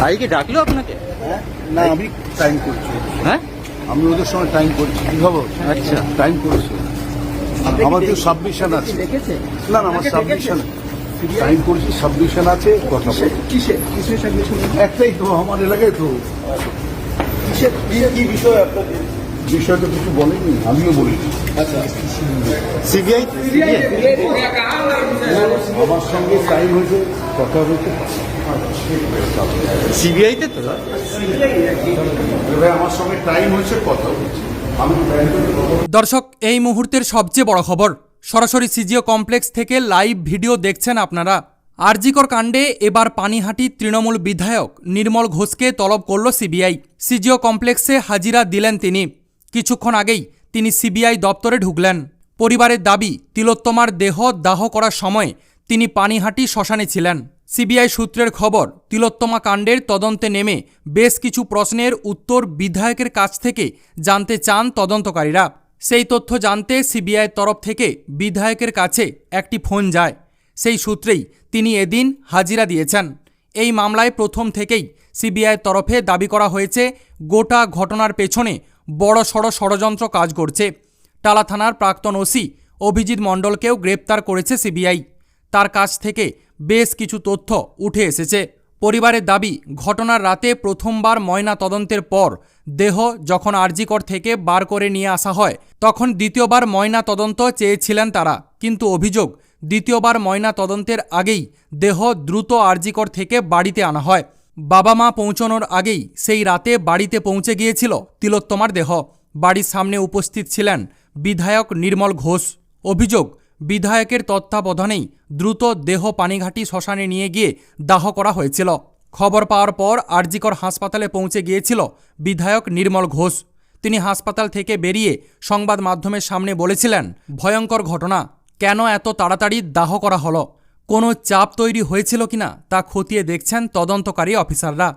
ভাই কি ডাকলো আপনাকে? হ্যাঁ। না আমি টাইম করছি। হ্যাঁ? আমি ওদের সঙ্গে টাইম করছি। কি খবর? আচ্ছা। টাইম করছি। আমার তো সাবমিশন আছে। না না আমার সাবমিশন টাইম করছি সাবমিশন আছে কথা বলছি। কিসে কিসের সাবমিশন একটাই তো আমার এলাকায় তো। কিসের কি বিষয় আপনাদের? বিষয় তো কিছু বলেনি? আমিও বলিনি। আচ্ছা সিবিআই? আমার সঙ্গে টাইম হয়েছে কথা হয়েছে। সিবিআইতে তো? আমার সঙ্গে টাইম হয়েছে কথা হয়েছে। দর্শক এই মুহূর্তের সবচেয়ে বড় খবর সরাসরি সিজিও কমপ্লেক্স থেকে লাইভ ভিডিও দেখছেন আপনারা। আরজিকর কাণ্ডে এবার পানিহাটি তৃণমূল বিধায়ক নির্মল ঘোষকে তলব করল সিবিআই। সিজিও কমপ্লেক্সে হাজিরা দিলেন তিনি। কিছুক্ষণ আগেই তিনি সিবিআই দপ্তরে ঢুকলেন। পরিবারের দাবি, তিলোত্তমার দেহ দাহ করার সময় তিনি পানিহাটি শ্মশানে ছিলেন। সিবিআই সূত্রের খবর, তিলোত্তমা কাণ্ডের তদন্তে নেমে বেশ কিছু প্রশ্নের উত্তর বিধায়কের কাছ থেকে জানতে চান তদন্তকারীরা। সেই তথ্য জানতে সিবিআইয়ের তরফ থেকে বিধায়কের কাছে একটি ফোন যায়। সেই সূত্রেই তিনি এদিন হাজিরা দিয়েছেন। এই মামলায় প্রথম থেকেই সিবিআইয়ের তরফে দাবি করা হয়েছে, গোটা ঘটনার পেছনে বড় সড় ষড়যন্ত্র কাজ করছে। টালা থানার প্রাক্তন ওসি অভিজিৎ মণ্ডলকেও গ্রেপ্তার করেছে সিবিআই। তার কাছ থেকে বেশ কিছু তথ্য উঠে এসেছে। পরিবারের দাবি, ঘটনার রাতে প্রথমবার ময়না তদন্তের পর দেহ যখন আরজিকর থেকে বার করে নিয়ে আসা হয়, তখন দ্বিতীয়বার ময়না তদন্ত চেয়েছিলেন তারা। কিন্তু অভিযোগ, দ্বিতীয়বার ময়না তদন্তের আগেই দেহ দ্রুত আরজিকর থেকে বাড়িতে আনা হয়। বাবা মা পৌঁছানোর আগেই সেই রাতে বাড়িতে পৌঁছে গিয়েছিল তিলোত্তমার দেহ। বাড়ির সামনে উপস্থিত ছিলেন বিধায়ক নির্মল ঘোষ। অভিযোগ, বিধায়কের তত্ত্বাবধানেই দ্রুত দেহ পানিঘাটি শ্মশানে নিয়ে গিয়ে দাহ করা হয়েছিল। খবর পাওয়ার পর আরজিকর হাসপাতালে পৌঁছে গিয়েছিল বিধায়ক নির্মল ঘোষ। তিনি হাসপাতাল থেকে বেরিয়ে সংবাদ মাধ্যমের সামনে বলেছিলেন, ভয়ঙ্কর ঘটনা। কেন এত তাড়াতাড়ি দাহ করা হলো? কোনো চাপ তৈরি হয়েছিল কিনা তা খতিয়ে দেখছেন তদন্তকারী অফিসাররা।